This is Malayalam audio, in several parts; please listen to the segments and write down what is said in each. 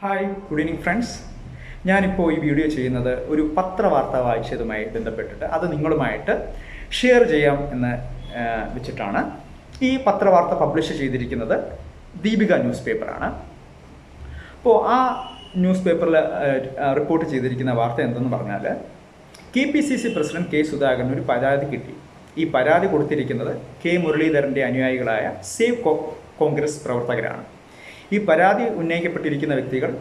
ഹായ് ഗുഡ് ഈവനിങ് ഫ്രണ്ട്സ് ഞാനിപ്പോൾ ഈ വീഡിയോ ചെയ്യുന്നത് ഒരു പത്രവാർത്ത വായിച്ചതുമായി ബന്ധപ്പെട്ടിട്ട് അത് നിങ്ങളുമായിട്ട് ഷെയർ ചെയ്യാം എന്ന് വെച്ചിട്ടാണ്. ഈ പത്രവാർത്ത പബ്ലിഷ് ചെയ്തിരിക്കുന്നത് ദീപിക ന്യൂസ് പേപ്പറാണ് അപ്പോൾ ആ ന്യൂസ് പേപ്പറിൽ റിപ്പോർട്ട് ചെയ്തിരിക്കുന്ന വാർത്ത എന്തെന്ന് പറഞ്ഞാൽ K P C C president K Sudhakaran ഒരു പരാതി കിട്ടി. ഈ പരാതി കൊടുത്തിരിക്കുന്നത് കെ മുരളീധരന്റെ അനുയായികളായ സേവ് കോൺഗ്രസ് പ്രവർത്തകരാണ്. ഈ പരാതി ഉന്നയിക്കപ്പെട്ടിരിക്കുന്ന വ്യക്തികൾ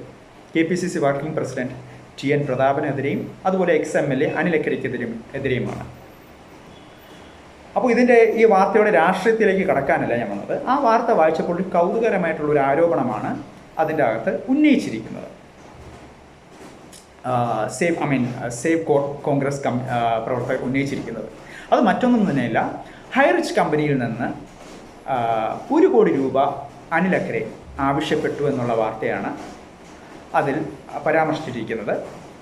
K P C C working president T N പ്രതാപനെതിരെയും അതുപോലെ എക്സ് എം എൽ എ അനിലക്കരയ്ക്കെതിരെയും എതിരെയുമാണ്. അപ്പോൾ ഇതിന്റെ ഈ വാർത്തയുടെ രാഷ്ട്രീയത്തിലേക്ക് കടക്കാനല്ല ഞാൻ വന്നത്. ആ വാർത്ത വായിച്ചപ്പോൾ കൗതുകരമായിട്ടുള്ള ഒരു ആരോപണമാണ് അതിന്റെ അകത്ത് ഉന്നയിച്ചിരിക്കുന്നത്. Save I mean save Congress come പ്രവർത്തകർ ഉന്നയിച്ചിരിക്കുന്നത്. അത് മറ്റൊന്നും തന്നെയല്ല ഹൈറിച്ച് കമ്പനിയിൽ നിന്ന് ഒരു കോടി രൂപ അനിലക്കരെ ആവശ്യപ്പെട്ടു എന്നുള്ള വാർത്തയാണ് അതിൽ പരാമർശിച്ചിരിക്കുന്നത്.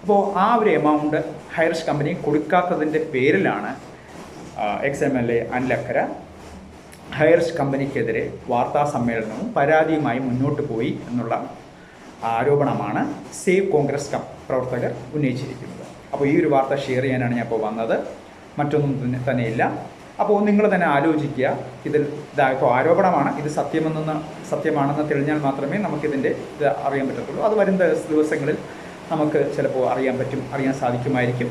അപ്പോൾ ആ ഒരു എമൗണ്ട് ഹയർസ് കമ്പനി കൊടുക്കാത്തതിന്റെ പേരിലാണ് ex M L A Anil Akkara ഹയർസ് കമ്പനിക്കെതിരെ വാർത്താ സമ്മേളനവും പരാതിയുമായി മുന്നോട്ട് പോയി എന്നുള്ള ആരോപണമാണ് സേവ് കോൺഗ്രസ് പ്രവർത്തകർ ഉന്നയിച്ചിരിക്കുന്നത്. അപ്പോൾ ഈ ഒരു വാർത്ത ഷെയർ ചെയ്യാനാണ് ഞാൻ ഇപ്പോൾ വന്നത്. മറ്റൊന്നും തന്നെ തന്നെയില്ല. അപ്പോൾ നിങ്ങൾ തന്നെ ആലോചിക്കുക ഇതിൽ ഇതാ ഇപ്പോൾ ആരോപണമാണ് ഇത് സത്യമെന്ന സത്യമാണെന്ന് തെളിഞ്ഞാൽ മാത്രമേ നമുക്കിതിന്റെ ഇത് അറിയാൻ പറ്റത്തുള്ളൂ. അത് വരും ദിവസങ്ങളിൽ നമുക്ക് ചിലപ്പോൾ അറിയാൻ പറ്റും അറിയാൻ സാധിക്കുമായിരിക്കും.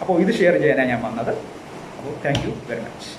അപ്പോൾ ഇത് ഷെയർ ചെയ്യാനാണ് ഞാൻ വന്നത്. അപ്പോൾ താങ്ക് യു വെരി മച്ച്